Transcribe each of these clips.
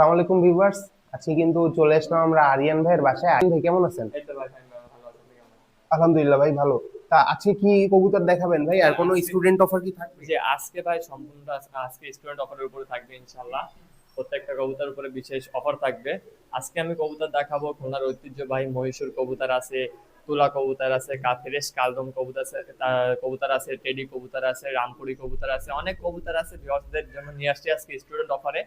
আলাইকুম ভিউয়ার্স আজকে কিন্তু চলে আসলাম আমরা আরিয়ান ভাইয়ের বাসায়। আরিয়ান ভাই কেমন আছেন? আলহামদুলিল্লাহ ভাই ভালো। তা আজকে কি কবুতর দেখাবেন ভাই? আর কোনো স্টুডেন্ট অফার কি থাকবে? যে আজকে ভাই সম্পূর্ণ আজকে স্টুডেন্ট অফারের উপরে থাকবে ইনশাল্লাহ প্রত্যেকটা কবুতর উপরে বিশেষ অফার থাকবে। আজকে আমি কবুতর দেখাবো খুলনার ঐতিহ্যবাহী মহীশূর কবুতর আছে তুলা কবুতর আছে কাফিরেশ কালদম কবুতর আছে কবুতর আছে টেডি কবুতর আছে রামপুরি কবুতর আছে অনেক কবুতর আছে ভিউয়ার্সদের জন্য নিয়ে আসছি আজকে স্টুডেন্ট অফারে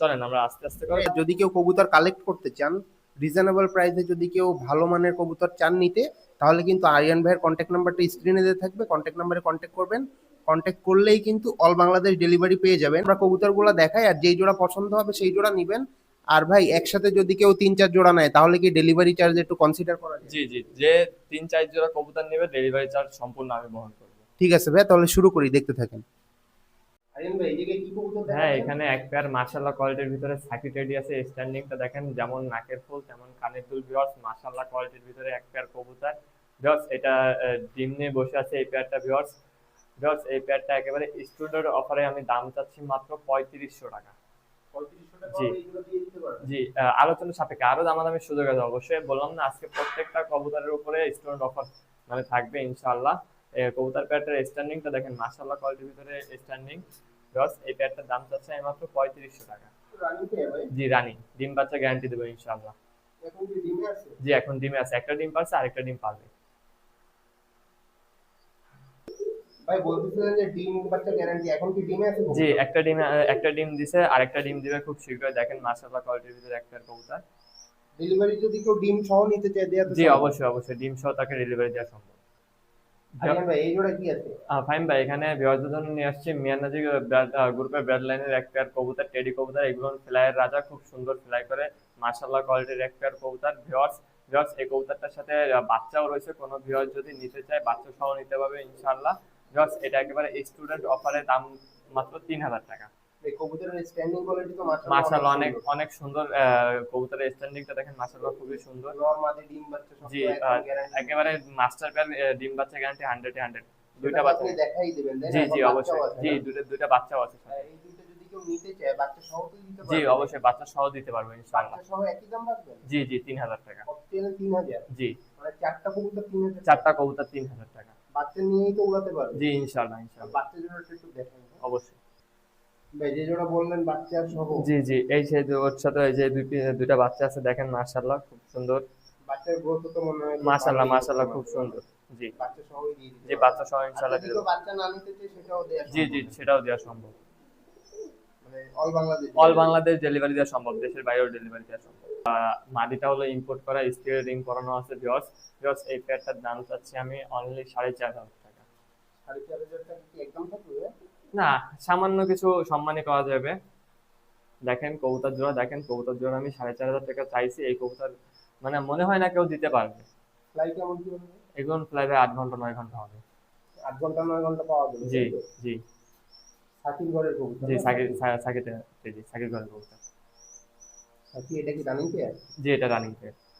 চলেন আমরা আস্তে আস্তে করে। যদি কেউ কবুতর কালেক্ট করতে চান রিজনেবল প্রাইসে যদি কেউ ভালো মানের কবুতর চান নিতে তাহলে কিন্তু আরিয়ান ভাইয়ের কন্ট্যাক্ট নাম্বারটা স্ক্রিনে দিয়ে থাকবে। কন্ট্যাক্ট নাম্বারে কন্ট্যাক্ট করবেন। কন্ট্যাক্ট করলেই কিন্তু অল বাংলাদেশ ডেলিভারি পেয়ে যাবেন। আমরা কবুতরগুলো দেখাই আর যেই জোড়া পছন্দ হবে সেই জোড়া নিবেন। আর ভাই একসাথে যদি কেউ তিন চার জোড়া নেয় তাহলে কি ডেলিভারি চার্জ একটু কনসিডার করা যায়? জি জি যে তিন চার জোড়া কবুতর নেবে ডেলিভারি চার্জ সম্পূর্ণ আমি বহন করব। ঠিক আছে ভাই তাহলে শুরু করি দেখতে থাকেন আরিয়ান ভাই এদিকে কি কবুতর হ্যাঁ এখানে এক পেয়ার মাশাআল্লাহ কোয়ালিটির ভিতরে সাকি টেডি আছে স্ট্যান্ডিংটা দেখেন যেমন নাকের ফুল তেমন কানের দুল ভিউয়ার্স মাশাআল্লাহ কোয়ালিটির ভিতরে এক পেয়ার কবুতর। ভিউয়ার্স এটা আহ, ডিম নিয়ে বসে আছে এই পেয়ারটা ভিউয়ার্স ভিউয়ার্স এই পেয়ারটা একেবারে স্টুডেন্ট অফারে আমি দাম চাচ্ছি মাত্র পঁয়ত্রিশশো টাকা। জি। জি আলোচনা সাপেক্ষে আরও দামাদামির সুযোগ আছে অবশ্যই বললাম না আজকে প্রত্যেকটা কবুতরের উপরে স্টুডেন্ট অফার মানে থাকবে ইনশাআল্লাহ। এ, কবুতর প্যাডটার স্ট্যান্ডিংটা দেখেন মাশাআল্লাহ কোয়ালিটির ভিতরে স্ট্যান্ডিং এই প্যাডটার দাম চাচ্ছে আমি মাত্র পঁয়ত্রিশশো টাকা। জি রানী। ডিম বাচ্চা গ্যারান্টি দেবো ইনশাআল্লাহ। জি এখন ডিমে আছে। একটা ডিম পারছে আরেকটা ডিম পারবে। ভাই বলতেছিলেন যে ডিম বাচ্চা গ্যারান্টি এখন কি ডিমে আছে জি একটা ডিম একটা ডিম দিছে আরেকটা ডিম দিবে খুব শীঘ্রই। দেখেন মাশাআল্লাহ কোয়ালিটির ভিতরে একটা কবুতর। ডেলিভারি যদি কেউ ডিম সহ নিতে চায় দেয়া তো জি অবশ্যই অবশ্যই। ডিম সহ তাকে ডেলিভারি দেওয়া সম্ভব। আরিয়ান ভাই এই জোড়া কি আছে? আহ, ফাহিম ভাই এখানে বিবাহের জন্য নিয়ে আসছি মিয়ানাজি গ্রুপের ব্যাড লাইনের এক পেয়ার কবুতর টেডি কবুতর এগুলো ফ্লাইয়ের রাজা খুব সুন্দর ফ্লাই করে মার্শাল্লাহ কোয়ালিটির এক পেয়ার কবুতর ভিওয়ার্স ভিওয়ার্স এই কবুতরটার সাথে বাচ্চাও রয়েছে কোনো ভিওয়ার্স যদি নিতে চায় বাচ্চা সহ নিতে পারবে ইনশাল্লাহ ভিওয়ার্স এটা একেবারে স্টুডেন্ট অফারে দাম মাত্র তিন হাজার টাকা। এই কবুতরের স্ট্যান্ডিং কোয়ালিটি তো মাশাআল্লাহ অনেক অনেক সুন্দর। কবুতরের স্ট্যান্ডিংটা দেখেন মার্শাল্লাহ খুবই সুন্দর। নরমালি ডিম বাচ্চা সব একেবারে মাস্টার পেয়ার ডিম বাচ্চা গ্যারান্টি হান্ড্রেড হান্ড্রেড দুইটা বাচ্চা দেখাই দিবেন জি জি অবশ্যই। জি না? দুইটা বাচ্চাও আছে এই দুইটা যদি কেউ নিতে চায় বাচ্চা সহ তো দিতে জি অবশ্যই বাচ্চা সহ দিতে পারব ইনশাআল্লাহ। বাচ্চা সহ একই দাম রাখবেন? জি জি তিন হাজার টাকা। ককটেল জি। মানে চারটা কবুতর তিন হাজার চারটা কবুতর টাকা। বাচ্চা নিয়েই তো উড়াতে পারবে। জি ইনশাআল্লাহ ইনশাআল্লাহ। বাচ্চা জোড়াটা একটু দেখেন অবশ্যই ভাই যে জোড়া বললেন বাচ্চা সহ জি জি এই ওর সাথে এই যে দুই দুইটা বাচ্চা আছে দেখেন মাশাআল্লাহ খুব সুন্দর। বাচ্চার গ্রোথ তো মনে হয় মাশাআল্লাহ মাশাআল্লাহ খুব সুন্দর জি। বাচ্চা জি বাচ্চা সহ ইনশাআল্লাহ দিয়ে বাচ্চা না নিতে সেটাও দেয়া জি জি সেটাও সম্ভব। All Bangladesh all Bangladesh delivery দেওয়া সম্ভব দেশের বাইরেও ডেলিভারি দেওয়া সম্ভব। মাদিটা হলো ইম্পোর্ট করা স্টিল রিং করানো আছে ভিওস ভিওস এই প্যাডটার দাম চাচ্ছি আমি অনলি সাড়ে চার হাজার টাকা। সাড়ে চার হাজার টাকা কি একদম থাকবে? না সামান্য কিছু সম্মানই করা যাবে। দেখেন কবুতর জোড়া দেখেন কবুতর জোড়া আমি সাড়ে চার হাজার টাকা চাইছি এই কবুতর মানে মনে হয় না কেউ দিতে পারবে। ফ্লাই কেমন কি হবে? এগুলো ফ্লাইভে আট ঘণ্টা নয় ঘণ্টা হবে। আট ঘণ্টা নয় ঘণ্টা পাওয়া যাবে। জি জি। সাকির ঘরের কবুতর জি না? সাকির সা- জি জি ঘরের কবুতর। সাকি এটা কি রানিং পেয়ার জি এটা রানিং পেয়ার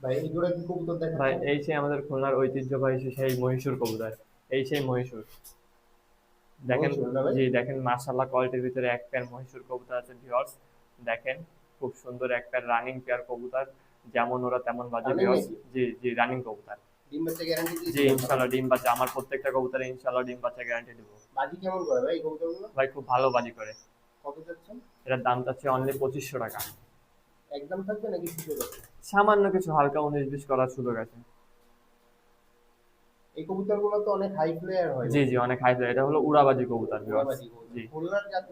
ভাই এই কি কবুতর দেখা ভাই এই সেই আমাদের খুলনার ঐতিহ্যবাহী সেই মহীশূর কবুতর এই সেই মহীশূর। দেখেন? জি দেখেন কোয়ালিটির ভিতরে এক পেয়ার মহীশূর কবুতর আছে ভিউয়ার্স দেখেন খুব সুন্দর এক পেয়ার রানিং পেয়ার কবুতর। যেমন ওরা তেমন বাজে ভিউয়ার্স জি জি রানিং কবুতর। ডিম বাচ্চা গ্যারান্টি জি ইনশাআল্লাহ ডিম বাচ্চা আমার প্রত্যেকটা কবুতরে ইনশাআল্লাহ ডিম বাচ্চা গ্যারান্টি দেবো। বাজি কেমন করে ভাই কবুতরগুলো? ভাই খুব ভালো বাজি করে। কত এটার দাম চাচ্ছে অনলি পঁচিশশো টাকা। একদম থাকবে নাকি সুযোগ আছে সামান্য কিছু হালকা উনিশ বিশ করার সুযোগ আছে। এই কবুতরগুলো তো অনেক হাই প্লেয়ার হয়। জি জি অনেক হাই এটা হলো উড়াবাজি কবুতর। জি। খুলনার জাত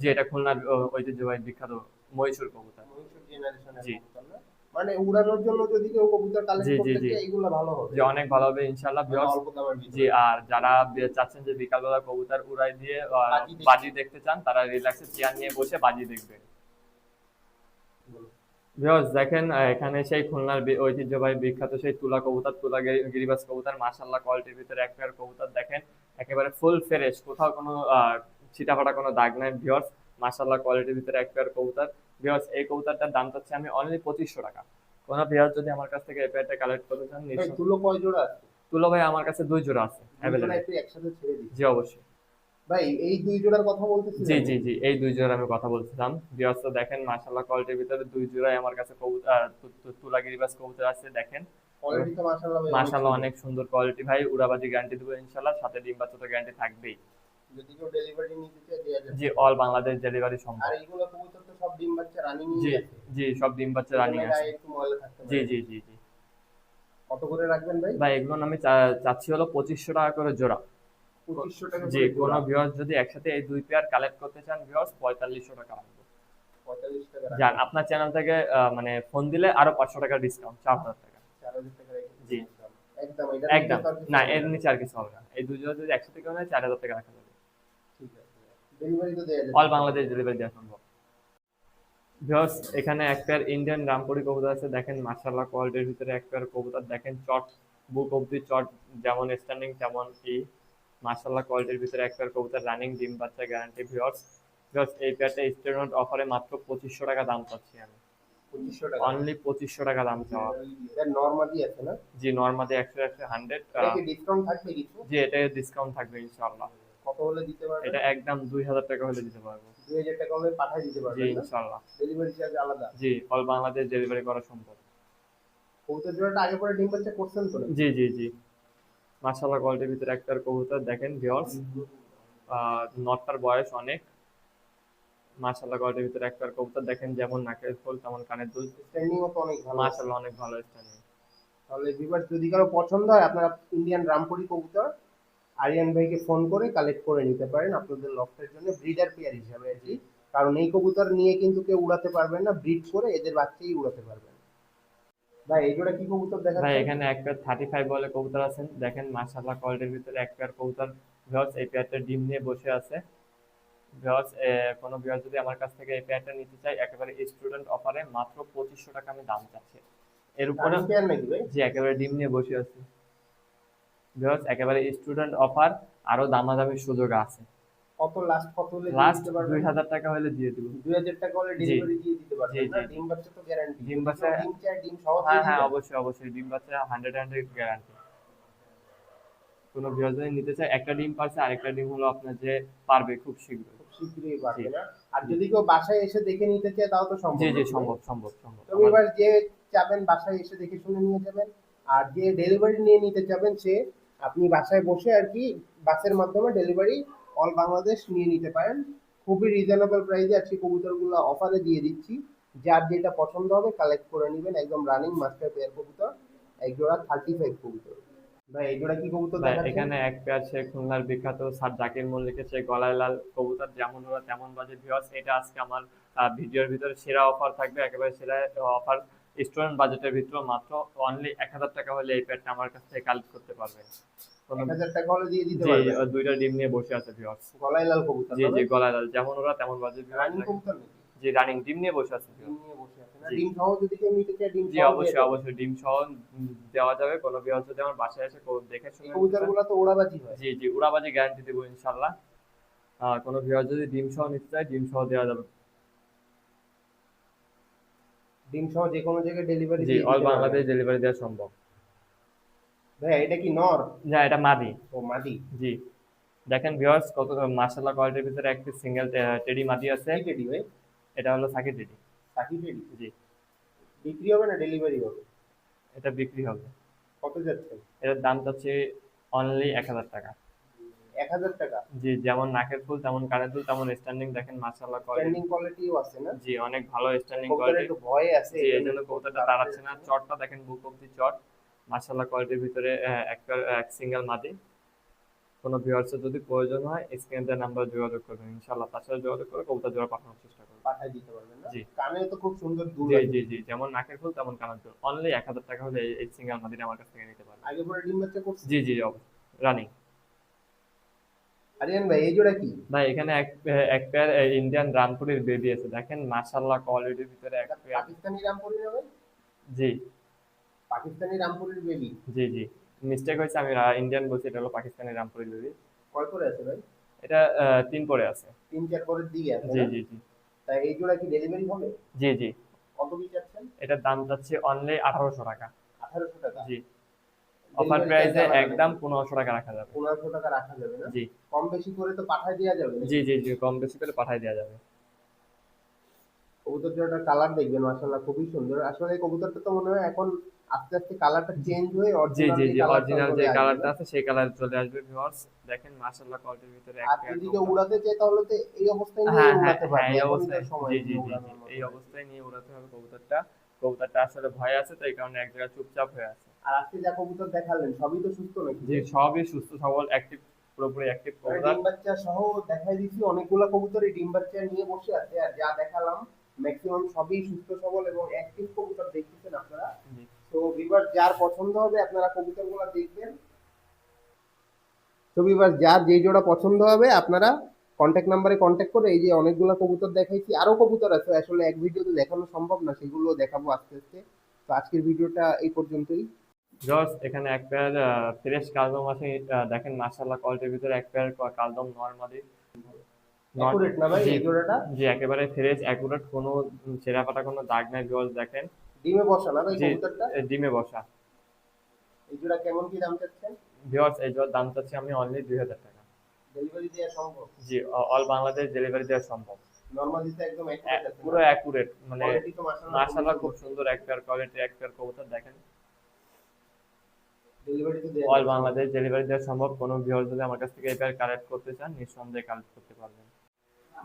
জি এটা খুলনার ঐতিহ্যবাহী বিখ্যাত মহীশূর কবুতর। মহীশূর জেনারেশনের জি। কবুতর না? মানে উড়ানোর জন্য যদি কেউ কবুতর কালেক্ট জি, জি, করতে চায় এগুলো ভালো হবে। যে অনেক ভালো হবে ইনশাআল্লাহ মানে ভিউয়ার্স। জি আর যারা চাচ্ছেন যে বিকালবেলা কবুতর উড়াই দিয়ে বাজি দেখতে। বাজি দেখতে চান তারা রিল্যাক্সে চেয়ার নিয়ে বসে বাজি দেখবে। ভিউয়ার্স দেখেন এখানে সেই খুলনার ঐতিহ্যবাহী বিখ্যাত সেই তুলা কবুতর তুলা গিরি- গিরিবাজ কবুতর মাশাআল্লাহ কোয়ালিটির ভিতরে এক পেয়ার কবুতর দেখেন একেবারে ফুল ফ্রেশ কোথাও কোনো ছিটাফাটা কোনো দাগ নাই ভিউয়ার্স মাশাআল্লাহ কোয়ালিটির ভিতরে এক পেয়ার কবুতর। ভিউয়ার্স এই কবুতরটার দাম চাচ্ছি আমি অনলি পঁচিশশো টাকা। কোনো ভিউয়ার যদি আমার কাছ থেকে এই পেয়ারটা কালেক্ট করতে চান তুলো কয় জোড়া আছে? তুলো ভাই আমার কাছে দুই জোড়া আছে জি অবশ্যই। ভাই এই দুই জোড়ার কথা বলতেছি জি জি জি এই দুই জোড়া আমি কথা বলছিলাম। ভিউয়ার্স দেখেন মাশাআল্লাহ কোয়ালিটির ভিতরে দুই জোড়াই আমার কাছে কবুতর তুলাগিরি বাস কবুতর আছে দেখেন। কোয়ালিটি তো মাশাআল্লাহ মাশাআল্লাহ অনেক সুন্দর কোয়ালিটি ভাই উড়াবাজি গ্যারান্টি দেবো ইনশাআল্লাহ সাথে ডিম বাচ্চা তো গ্যারান্টি থাকবেই। যদি কেউ ডেলিভারি নিতে চায় দেয়া যাবে জি অল বাংলাদেশ ডেলিভারি সম্ভব। আর এইগুলো কবুতর তো সব ডিম বাচ্চা রানিং জি জি সব ডিম বাচ্চা রানিং আছে। একটু ময়লা থাকতে জি জি জি জি। কত করে রাখবেন ভাই? ভাই এগুলো আমি চাচ্ছি হলো পঁচিশশো টাকা করে জোড়া। জি কোনো ভিউয়ার্স যদি একসাথে এই দুই পেয়ার কালেক্ট করতে চান ভিউয়ার্স পঁয়তাল্লিশশো টাকা টাকা যান আপনার চ্যানেল থেকে মানে ফোন দিলে আরও পাঁচশো টাকা ডিসকাউন্ট চার হাজার টাকা। জি। একদম। না এর নিচে আর কিছু হবে না। এই দুই জোড়া যদি একসাথে কেউ নেয় চার হাজার টাকা রাখা যাবে। অল বাংলাদেশ ডেলিভারি দেওয়া সম্ভব। ভিউয়ার্স এখানে এক পেয়ার ইন্ডিয়ান রামপুরি কবুতর আছে দেখেন মাশাআল্লাহ কোয়ালিটির ভিতরে এক পেয়ার কবুতর দেখেন চট বুক অব্দি চট যেমন স্ট্যান্ডিং তেমন ই মাশাআল্লাহ কোয়ালিটির ভিতরে এক পেয়ার কবুতর রানিং ডিম বাচ্চা গ্যারান্টি ভিউয়ার্স ভিউয়ার্স এই পেয়ারটা স্টুডেন্ট অফারে মাত্র পঁচিশশো টাকা দাম পাচ্ছি আমি। অনলি পঁচিশশো টাকা দাম চাওয়া। এটা নর্মালি আছে না? জি নর্মালি একশো একশো হান্ড্রেড ডিসকাউন্ট থাকবে কিছু? জি এটা ডিসকাউন্ট থাকবে ইনশাআল্লাহ। কত হলে দিতে পারবে? এটা একদম দুই হাজার টাকা হলে দিতে পারব। দুই হাজার টাকা হলে পাঠিয়ে দিতে জি পারবে ইনশাআল্লাহ। ডেলিভারি চার্জ আলাদা। জি অল বাংলাদেশ ডেলিভারি করা সম্ভব। কবুতর জোড়াটা আগে পরে ডিম বাচ্চা করছেন তো জি জি জি। মাশাআল্লাহ কোয়ালিটির ভিতরে একটার কবুতর দেখেন ভিউয়ার্স নটটার বয়স অনেক। মাশাআল্লাহ কোয়ালিটির ভিতরে একটার কবুতর দেখেন যেমন নাকের ফুল তেমন কানের দুল। স্ট্যান্ডিং তো অনেক ভালো। আছে। মাশাআল্লাহ অনেক ভালো স্ট্যান্ডিং তাহলে ভিউয়ার্স যদি কারও পছন্দ হয় আপনারা ইন্ডিয়ান রামপুরি কবুতর আরিয়ান ভাইকে ফোন করে কালেক্ট করে নিতে পারেন। আপনাদের লফটের জন্য ব্রিডার পেয়ার হিসাবে আর কি। কারণ এই কবুতর নিয়ে কিন্তু কেউ উড়াতে পারবেন না ব্রিড করে এদের বাচ্চাই উড়াতে পারবেন ভাই এই জোড়া কি কবুতর দেখা ভাই এখানে এক পেয়ার থার্টি ফাইভ বলে কবুতর আছেন। দেখেন মাশাআল্লাহ কোয়ালিটির ভিতরে এক পেয়ার কবুতর। ভিউয়ার্স এই পেয়ারটা ডিম নিয়ে বসে আছে। ভিউয়ার্স কোনো ভিউয়ার যদি আমার কাছ থেকে এই পেয়ারটা নিতে চাই একেবারে স্টুডেন্ট অফারে মাত্র পঁচিশশো টাকা আমি দাম চাচ্ছি। এর উপরে পেয়ার নাকি ভাই? জি একেবারে ডিম নিয়ে বসে আছে। ভিউয়ার্স একেবারে স্টুডেন্ট অফার আরও দামাদামির সুযোগ আছে। কত লাস্ট কত হলে লাস্ট দিতে পারবেন? দুই হাজার টাকা হলে দিয়ে দিব। দুই হাজার টাকা হলে ডেলিভারি দিয়ে দিতে পারবেন না? ডিম বাচ্চা তো গ্যারান্টি ডিম বাচ্চা- ডিম চাই ডিম সহ হ্যাঁ হ্যাঁ অবশ্যই অবশ্যই। ডিম বাচ্চা হান্ড্রেড হান্ড্রেড গ্যারান্টি কোনো ভিউয়ার যদি নিতে চায় একটা ডিম পারছে আরেকটা ডিম হলো আপনার যে পারবে খুব শীঘ্রই। খুব শীঘ্রই পারবে না? আর যদি কেউ বাসায় এসে দেখে নিতে চায় তাও তো সম্ভব জি জি সম্ভব সম্ভব সম্ভব। তবে এবার যে চাবেন বাসায় এসে দেখে শুনে নিয়ে যাবেন। আর যে ডেলিভারি নিয়ে নিতে চাবেন সে আপনি বাসায় বসে আর কি বাসের মাধ্যমে ডেলিভারি অল বাংলাদেশ নিয়ে নিতে পারেন। খুবই রিজনেবল প্রাইসে আজকে কবুতরগুলো অফারে দিয়ে দিচ্ছি। যার যেটা পছন্দ হবে কালেক্ট করে নেবেন। একদম রানিং মাস্টার পেয়ার কবুতর এক জোড়া থার্টি ফাইভ কবুতর। ভাই এই জোড়া কি কবুতর? এখানে এক পেয়ার সে খুলনার বিখ্যাত স্যার জাকির মল্লিকের সে গলায় লাল কবুতর যেমন ওরা তেমন বাজে ভিউয়ার্স এটা আজকে আমার ভিডিওর ভিতরে সেরা অফার থাকবে একেবারে সেরা অফার স্টুডেন্ট বাজেটের ভিতরে মাত্র অনলি এক হাজার টাকা হলে এই পেয়ারটা আমার কাছ থেকে কালেক্ট করতে পারবেন। এক হাজার টাকা হলে দিয়ে দিতে জি দুইটা ডিম নিয়ে বসে আছে ভিউয়ার্স গলায় লাল কবুতর জি জি গলায় লাল যেমন ওরা তেমন বাজে ভিউয়ার্স কবুতর জি রানিং ডিম নিয়ে বসে আছে ডিম নিয়ে বসে আছে। না ডিম সহ যদি কেউ নিতে চায় ডিম জি অবশ্যই অবশ্যই ডিম সহ দেওয়া যাবে। কোনো ভিউয়ার্স যদি আমার বাসায় এসে দেখে শুনে তো ওড়াবাজি হয়। জি জি উড়াবাজি গ্যারান্টি দেবো ইনশাল্লাহ আহ, কোনো ভিউয়ার যদি ডিম সহ নিতে চায় ডিম সহ দেওয়া যাবে। ডিম সহ যে কোনো জায়গায় ডেলিভারি জি অল বাংলাদেশ ডেলিভারি দেওয়া সম্ভব। ভাই এটা কি নর? যা এটা মাদি। ও মাদি। জি। দেখেন ভিউয়ার্স কত মার্শাল্লাহ কোয়ালিটির ভিতরে একটি সিঙ্গেল টেডি মাদি আছে। টেডি ভাই। এটা হলো সাকি টেডি সাকি টেডি জি। বিক্রি হবে না ডেলিভারি হবে? এটা বিক্রি হবে। কত যাচ্ছে? এটার দাম যাচ্ছে অনলি এক হাজার টাকা। এক হাজার টাকা? জি যেমন নাকের ফুল তেমন কানের ফুল তেমন স্ট্যান্ডিং দেখেন মার্শাল্লাহ স্ট্যান্ডিং কোয়ালিটিও আছে না? জি অনেক ভালো স্ট্যান্ডিং কোয়ালিটি একটু আছে এই জন্য কবুতরটা দাঁড়াচ্ছে না। চটটা দেখেন বুক অব্দি চট। মার্শাল্লাহ কোয়ালিটির ভিতরে একটা এক সিঙ্গেল মাদি। কোনো ভিউয়ার্সের যদি প্রয়োজন হয় স্ক্রিনে দেওয়া নাম্বার যোগাযোগ করবেন ইনশাআল্লাহ। তার সাথে যোগাযোগ করে কবুতর জোড়া পাঠানোর চেষ্টা করবেন। পাঠিয়ে দিতে পারবেন না? জি। কানে তো খুব সুন্দর দুল জি জি জি যেমন নাকের ফুল তেমন কানের ফুল। অনলি এক হাজার টাকা হলে এই- সিঙ্গেল মাদিটা আমার কাছ থেকে নিতে পারবেন। আগে পরে ডিম বাচ্চা করছে জি জি রানিং আরিয়ান ভাই এই জোড়া কি? ভাই এখানে এক এক পেয়ার ইন্ডিয়ান রামপুরের বেবি আছে। দেখেন মাশাআল্লাহ কোয়ালিটির ভিতরে এক পেয়ার পাকিস্তানি রামপুরি ভাই জি। পাকিস্তানি রামপুরির বেবি? জি জি। মিস্টেক হয়েছে আমি ইন্ডিয়ান বলছি এটা হলো পাকিস্তানি রামপুরের বেবি। কয় করে আছে ভাই? এটা তিন পরে আছে। তিন চার পরের দিকে আছে জি জি জি। তাই এই জোড়া কি ডেলিভারি হবে? জি জি। কত কি চাচ্ছেন এটার দাম যাচ্ছে অনলি আঠারোশো টাকা। আঠারোশো টাকা? জি। অফার প্রাইসে একদম পনেরোশো টাকা রাখা যাবে। পনেরোশো টাকা রাখা যাবে না? জি। কম বেশি করে তো পাঠায় দেওয়া যাবে জি জি জি কম বেশি করে পাঠিয়ে দেওয়া যাবে। কবুতর জোড়াটার কালার দেখবেন মাশাআল্লাহ খুবই সুন্দর। আসলে কবুতরটা তো মনে হয় এখন আস্তে আস্তে কালারটা চেঞ্জ হয়ে জি জি জি অরিজিনাল যে কালারটা আছে সেই কালার চলে আসবে ভিউয়ার্স দেখেন মাশাআল্লাহ কোয়ালিটির ভিতরে আর একটা যদি উড়াতে চায় তাহলে তো এই অবস্থায় নিয়ে হ্যাঁ হ্যাঁ উড়াতে হ্যাঁ এই অবস্থায়। সময় জি জি জি। এই অবস্থায় নিয়ে উড়াতে হবে কবুতরটা। কবুতরটা আসলে ভয় আছে তো এই কারণে এক জায়গায় চুপচাপ হয়ে আছে। আর আজকে যা কবুতর দেখালেন সবই তো সুস্থ নাকি? জি সবই সুস্থ সবল অ্যাক্টিভ পুরোপুরি অ্যাক্টিভ কবুতর। ডিম বাচ্চা সহ দেখাই দিছি অনেকগুলো কবুতরই ডিম বাচ্চা নিয়ে বসে আছে আর যা দেখালাম ম্যাক্সিমাম সবই সুস্থ সবল এবং অ্যাক্টিভ কবুতর দেখতেছেন আপনারা। তো বিবার যার পছন্দ হবে আপনারা কবুতরগুলো দেখবেন। তো বিবার যার যে জোড়া পছন্দ হবে আপনারা কন্ট্যাক্ট নাম্বারে কন্ট্যাক্ট করে এই যে অনেকগুলো কবুতর দেখাইছি আরও কবুতর আছে আসলে এক ভিডিওতে দেখানো সম্ভব না সেগুলো দেখাবো আস্তে আস্তে। তো আজকের ভিডিওটা এই পর্যন্তই। জর্জ এখানে এক পেয়ার ফ্রেশ কালদম আছে দেখেন মাশাআল্লাহ কোয়ালিটির ভিতরে এক পেয়ার কালদম নরমালি। অ্যাকুরেট না ভাই? এই জোড়াটা জি একেবারে ফ্রেশ অ্যাকুরেট কোনো ছেঁড়া ফাটা কোনো দাগ নাই ভিউয়ার্স দেখেন ডিমে বসা না ভাই কবুতরটা? ডিমে বসা। এই জোড়া কেমন কি দাম চাচ্ছেন ভিউয়ার্স এই জোর দাম চাচ্ছি আমি অনলি দুই হাজার টাকা। ডেলিভারি দেওয়া সম্ভব? জি অল বাংলাদেশ ডেলিভারি দেওয়া সম্ভব। নরমালি তো একদম এ- অ্যাকুরেট আছে পুরো অ্যাকুরেট মানে মাশাআল্লাহ খুব সুন্দর এক পেয়ার কোয়ালিটি এক পেয়ার কবুতর দেখেন। অল বাংলাদেশ ডেলিভারি দেওয়া সম্ভব। কোনো ভিউয়ার যদি আমার কাছ থেকে এই পেয়ার কালেক্ট করতে চান নিঃসন্দেহে কালেক্ট করতে পারবেন।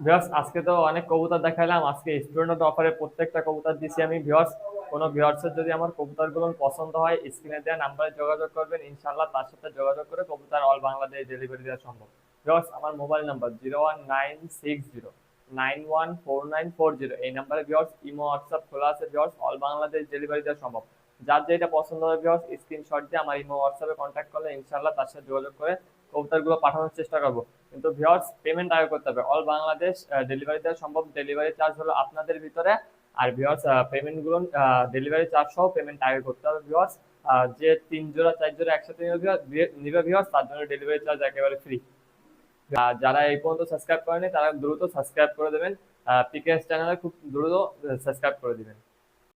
ভিউয়ার্স আজকে তো অনেক কবুতর দেখালাম আজকে স্টুডেন্ট অফারে প্রত্যেকটা কবুতর দিছি আমি। ভিউয়ার্স কোনো ভিউয়ার্সের যদি আমার কবুতরগুলো পছন্দ হয় স্ক্রিনে দেওয়া নাম্বারে যোগাযোগ করবেন। ইনশাআল্লাহ তার সাথে যোগাযোগ করে কবুতর অল বাংলাদেশ ডেলিভারি দেওয়া সম্ভব। ভিউয়ার্স আমার mobile number zero one nine six zero nine one four nine four zero এই নাম্বারে ভিউয়ার্স ইমো হোয়াটসঅ্যাপ খোলা আছে। ভিউয়ার্স অল বাংলাদেশ ডেলিভারি দেওয়া সম্ভব। যার যেটা পছন্দ হবে ভিউয়ার্স স্ক্রিনশট দিয়ে আমার ইমো হোয়াটসঅ্যাপে কন্ট্যাক্ট করলে ইনশাআল্লাহ তার সাথে যোগাযোগ করে কবুতরগুলো পাঠানোর চেষ্টা করব। কিন্তু ভিউয়ার্স পেমেন্ট আগে করতে হবে। অল বাংলাদেশ ডেলিভারি দেওয়া সম্ভব ডেলিভারি চার্জ হলো আপনাদের ভিতরে। আর ভিউয়ার্স পেমেন্টগুলো ডেলিভারি চার্জ সহ পেমেন্ট আগে করতে হবে ভিউয়ার্স যে তিন জোড়া, চার জোড়া একসাথে নিবে- ভিউয়ার্স তার জন্য ডেলিভারি চার্জ একেবারে ফ্রি যারা এই পর্যন্ত সাবস্ক্রাইব করেনি তারা দ্রুত সাবস্ক্রাইব করে দেবেন। পিকেএস চ্যানেলে খুব দ্রুত সাবস্ক্রাইব করে দিবেন।